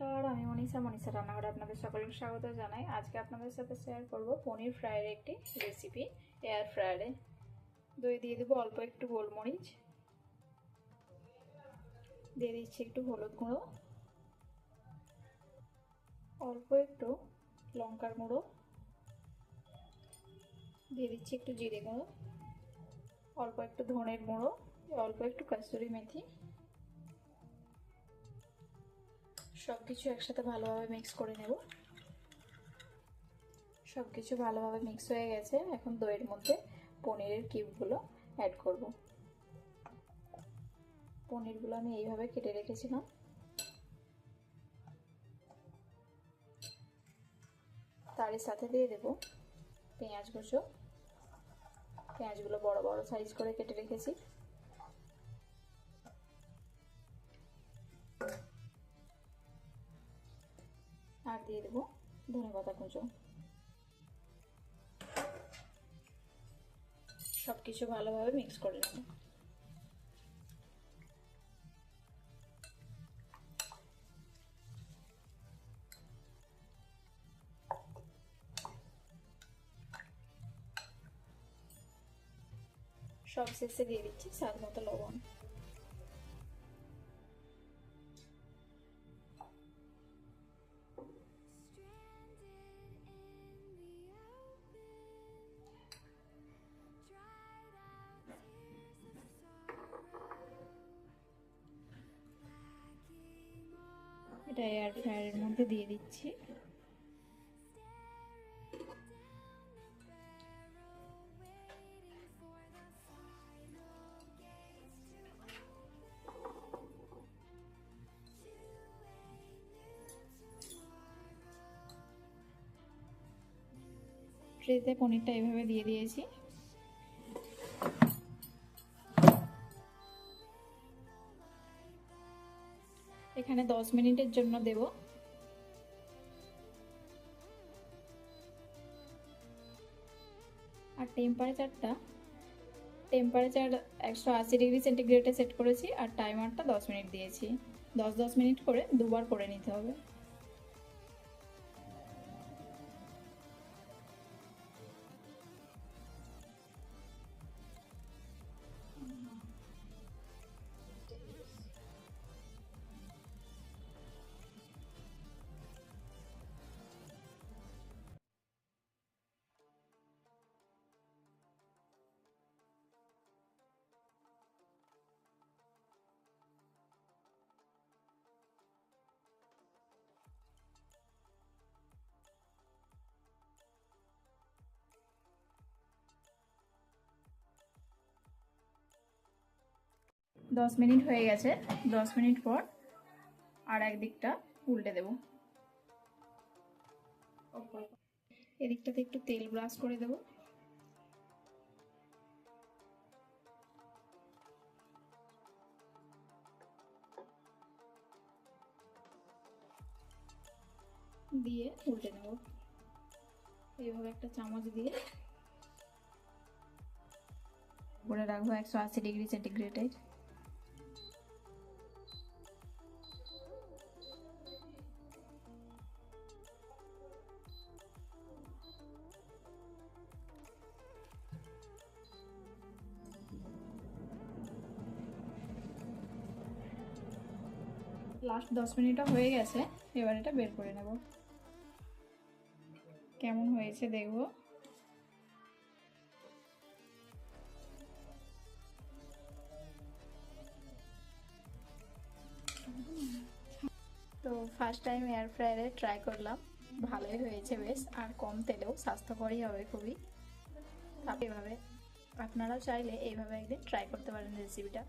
মনীষা মনীষা রান্নাঘরে আপনাদের সকলকে স্বাগত জানাই। আজকে আপনাদের সাথে শেয়ার করব পনির ফ্রাইয়ের একটি রেসিপি এয়ার ফ্রায়ারে দই দিয়ে দেবো অল্প একটু গোলমরিচ। দিয়ে দিচ্ছি একটু হলুদ গুঁড়ো। অল্প একটু লঙ্কার গুঁড়ো। দিয়ে দিচ্ছি একটু জিরে গুঁড়ো। অল্প একটু ধনের গুঁড়ো, অল্প একটু কাসুরি মেথি। সব কিছু একসাথে ভালোভাবে মিক্স করে নেব। সব কিছু ভালোভাবে মিক্স হয়ে গেছে। এখন দইয়ের মধ্যে পনিরের কিউবগুলো অ্যাড করব। পনিরগুলো আমি এইভাবে কেটে রেখেছিলাম। তারই সাথে দিয়ে দেব পেঁয়াজ কুচো। পেঁয়াজগুলো বড় বড় সাইজ করে কেটে রেখেছি। দিয়ে দেবো। ধনে পাতা কুঁচো। সব কিছু ভালোভাবে মিক্স করে নেব। সব শেষে দিয়ে দিচ্ছি স্বাদ মতো লবণ। এটা এয়ার ফ্রায়ারের মধ্যে দিয়ে দিচ্ছি। ট্রেতে পনিরটা এভাবে দিয়ে দিয়েছি। এখানে দশ মিনিটের জন্য দেব। আর টেম্পারেচারটা টেম্পারেচার একশো আশি ডিগ্রি সেন্টিগ্রেডে সেট করেছি, আর টাইমারটা দশ মিনিট দিয়েছি। দশ দশ মিনিট করে দুবার করে নিতে হবে। দশ মিনিট হয়ে গেছে। দশ মিনিট পর আর একদিকটা উল্টে দেব। এদিকটাতে একটু তেল ব্রাশ করে দেব। দিয়ে উল্টে নেব এইভাবে একটা চামচ দিয়ে। করে রাখব একশো আশি ডিগ্রি সেন্টিগ্রেডে লাস্ট দশ মিনিটও হয়ে গেছে, এবার এটা বের করে নেব। কেমন হয়েছে দেখব। তো ফার্স্ট টাইম এয়ার ফ্রায়ারে ট্রাই করলাম। ভালোই হয়েছে বেশ, আর কম তেলেও, স্বাস্থ্যকরই হবে খুবই। এভাবে, আপনারাও চাইলে এইভাবে একদিন ট্রাই করতে পারেন রেসিপিটা